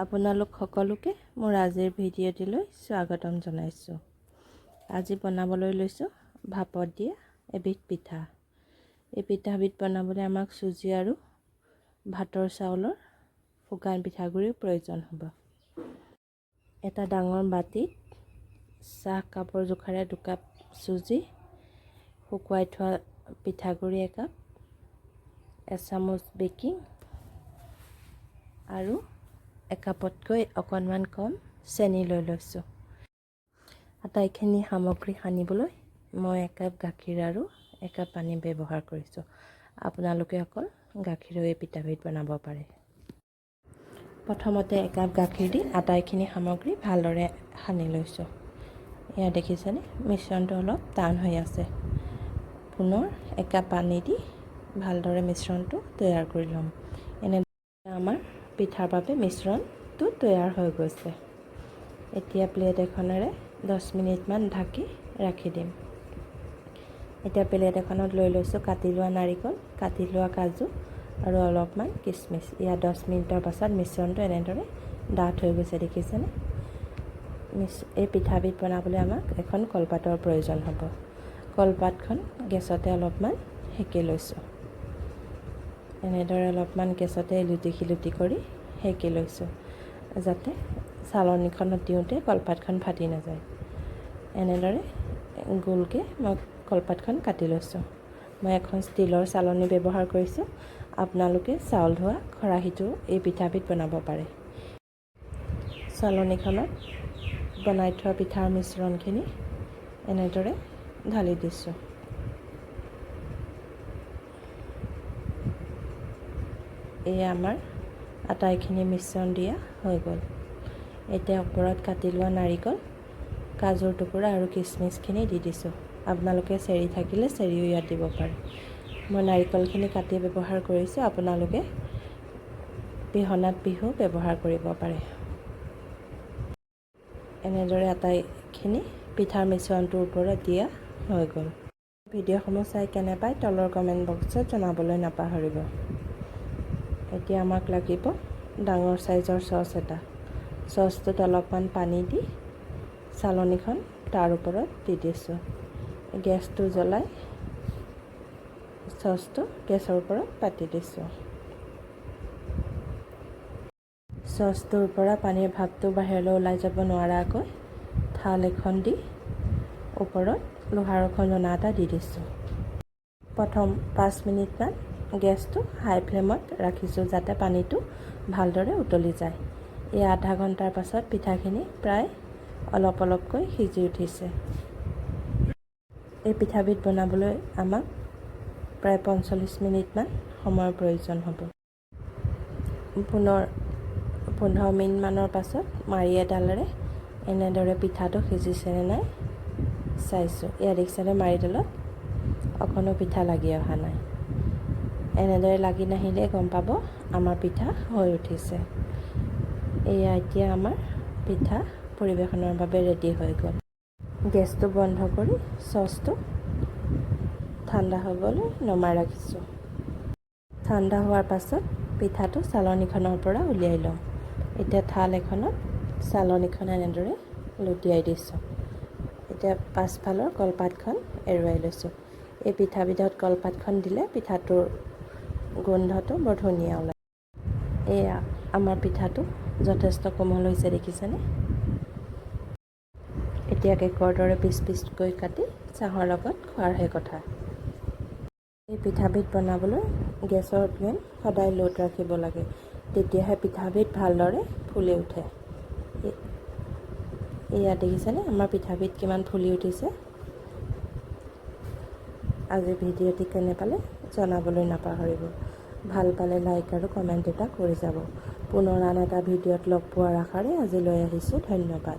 আপোনালোক সকলোকে মোৰ আজিৰ ভিডিঅ'টিলৈ স্বাগতম জনাইছোঁ। আজি বনাবলৈ লৈছোঁ ভাপত দিয়া এবিধ পিঠা। এই পিঠাবিধ বনাবলৈ আমাক চুজি আৰু ভাতৰ চাউলৰ শুকান পিঠাগুড়িৰ প্ৰয়োজন হ'ব। এটা ডাঙৰ বাতিত চাহ কাপৰ জোখাৰে দুকাপ চুজি শুকুৱাই থোৱা পিঠাগুড়ি একাপ এচামুচ বেকিং আৰু একাপতকৈ অকণমান কম চেনি লৈ লৈছোঁ। আটাইখিনি সামগ্ৰী সানিবলৈ মই একাপ গাখীৰ আৰু একাপ পানী ব্যৱহাৰ কৰিছোঁ। আপোনালোকে অকল গাখীৰেও এই পিঠাবিধ বনাব পাৰে। প্ৰথমতে একাপ গাখীৰ দি আটাইখিনি সামগ্ৰী ভালদৰে সানি লৈছোঁ। এয়া দেখিছেনে? মিশ্ৰণটো অলপ টান হৈ আছে। পুনৰ একাপ পানী দি ভালদৰে মিশ্ৰণটো তৈয়াৰ কৰি ল'ম। পিঠাৰ বাবে মিশ্ৰণটো তৈয়াৰ হৈ গৈছে। এতিয়া প্লেট এখনেৰে দহ মিনিটমান ঢাকি ৰাখি দিম। এতিয়া প্লেট এখনত লৈ লৈছোঁ কাটি লোৱা নাৰিকল, কাটি লোৱা কাজু আৰু অলপমান কিচমিচ। ইয়াত দহ মিনিটৰ পাছত মিশ্ৰণটো এনেদৰে ডাঠ হৈ গৈছে, দেখিছেনে? এই পিঠাবিধ বনাবলৈ আমাক এখন কলপাতৰ প্ৰয়োজন হ'ব। কলপাতখন গেছতে অলপমান সেকি লৈছোঁ। এনেদৰে অলপমান গেছতে ইলুটি শিলুটি কৰি সেকি লৈছোঁ। যাতে চালনীখনত দিওঁতে কলপাতখন ফাটি নাযায়। এনেদৰে গোলকৈ মই কলপাতখন কাটি লৈছোঁ। মই এখন ষ্টীলৰ চালনী ব্যৱহাৰ কৰিছোঁ। আপোনালোকে চাউল ধোৱা খৰাহীটো এই পিঠাবিধ বনাব পাৰে। চালনীখনত বনাই থোৱা পিঠাৰ মিশ্ৰণখিনি এনেদৰে ঢালি দিছোঁ। এয়া আমাৰ আটাইখিনি মিশ্ৰণ দিয়া হৈ গ'ল। এতিয়া ওপৰত কাটি লোৱা নাৰিকল কাজুৰ টুকুৰা আৰু কিচমিচখিনি দি দিছোঁ। আপোনালোকে চেৰি থাকিলে চেৰিও ইয়াত দিব পাৰে। মই নাৰিকলখিনি কাটি ব্যৱহাৰ কৰিছোঁ। আপোনালোকে পিহনাত পিহু ব্যৱহাৰ কৰিব পাৰে। এনেদৰে আটাইখিনি পিঠাৰ মিশ্ৰণটোৰ ওপৰত দিয়া হৈ গ'ল। ভিডিঅ'সমূহ চাই কেনে পায় তলৰ কমেণ্ট বক্সত জনাবলৈ নাপাহৰিব। এতিয়া আমাক লাগিব ডাঙৰ চাইজৰ চচ এটা। চচটোত অলপমান পানী দি চালনীখন তাৰ ওপৰত দি দিছোঁ। গেছটো জ্বলাই চচটো গেছৰ ওপৰত পাতি দিছোঁ। চচটোৰ পৰা পানীৰ ভাপটো বাহিৰলৈ ওলাই যাব নোৱাৰাকৈ থাল এখন দি ওপৰত লোহাৰৰ খজনা এটা দি দিছোঁ। প্ৰথম পাঁচ মিনিটমান গেছটো হাই ফ্লেমত ৰাখিছোঁ যাতে পানীটো ভালদৰে উতলি যায়। এই আধা ঘণ্টাৰ পাছত পিঠাখিনি প্ৰায় অলপ অলপকৈ সিজি উঠিছে। এই পিঠাবিধ বনাবলৈ আমাক প্ৰায় পঞ্চল্লিছ মিনিটমান সময়ৰ প্ৰয়োজন হ'ব। পুনৰ পোন্ধৰ মিনিটমানৰ পাছত মাৰি এডালেৰে এনেদৰে পিঠাটো সিজিছেনে নাই চাইছোঁ। এয়া দেখিছেনে মাৰিডালত অকণো পিঠা লাগি অহা নাই। এনেদৰে লাগি নাহিলে গম পাব আমাৰ পিঠা হৈ উঠিছে। এয়া এতিয়া আমাৰ পিঠা পৰিৱেশনৰ বাবে ৰেডি হৈ গ'ল। গেছটো বন্ধ কৰি চচটো ঠাণ্ডা হ'বলৈ নমাই ৰাখিছোঁ। ঠাণ্ডা হোৱাৰ পাছত পিঠাটো চালনীখনৰ পৰা উলিয়াই ল'ম এতিয়া থাল এখনত চালনীখন এনেদৰে লুটিয়াই দিছোঁ। এতিয়া পাছফালৰ কলপাতখন এৰুৱাই লৈছোঁ। এই পিঠাবিধত কলপাতখন দিলে পিঠাটোৰ গোন্ধটো বৰ ধুনীয়া ওলায়। এয়া আমাৰ পিঠাটো যথেষ্ট কোমল হৈছে দেখিছেনে? এতিয়া কেকৰ দৰে পিচ পিচকৈ কাটি চাহৰ লগত খোৱাৰহে কথা। এই পিঠাবিধ বনাবলৈ গেছৰ ফ্লেম সদায় ল'ত ৰাখিব লাগে তেতিয়াহে পিঠাবিধ ভালদৰে ফুলি উঠে। এয়া দেখিছেনে আমাৰ পিঠাবিধ কিমান ফুলি উঠিছে? আজি ভিডিঅ'টি কেনে পালে? জনাবলৈ নাপাহৰিব। ভাল পালে লাইক আৰু কমেণ্ট এটা কৰি যাব। পুনৰ আন এটা ভিডিঅ'ত লগ পোৱাৰ আশাৰে আজিলৈ আহিছোঁ। ধন্যবাদ।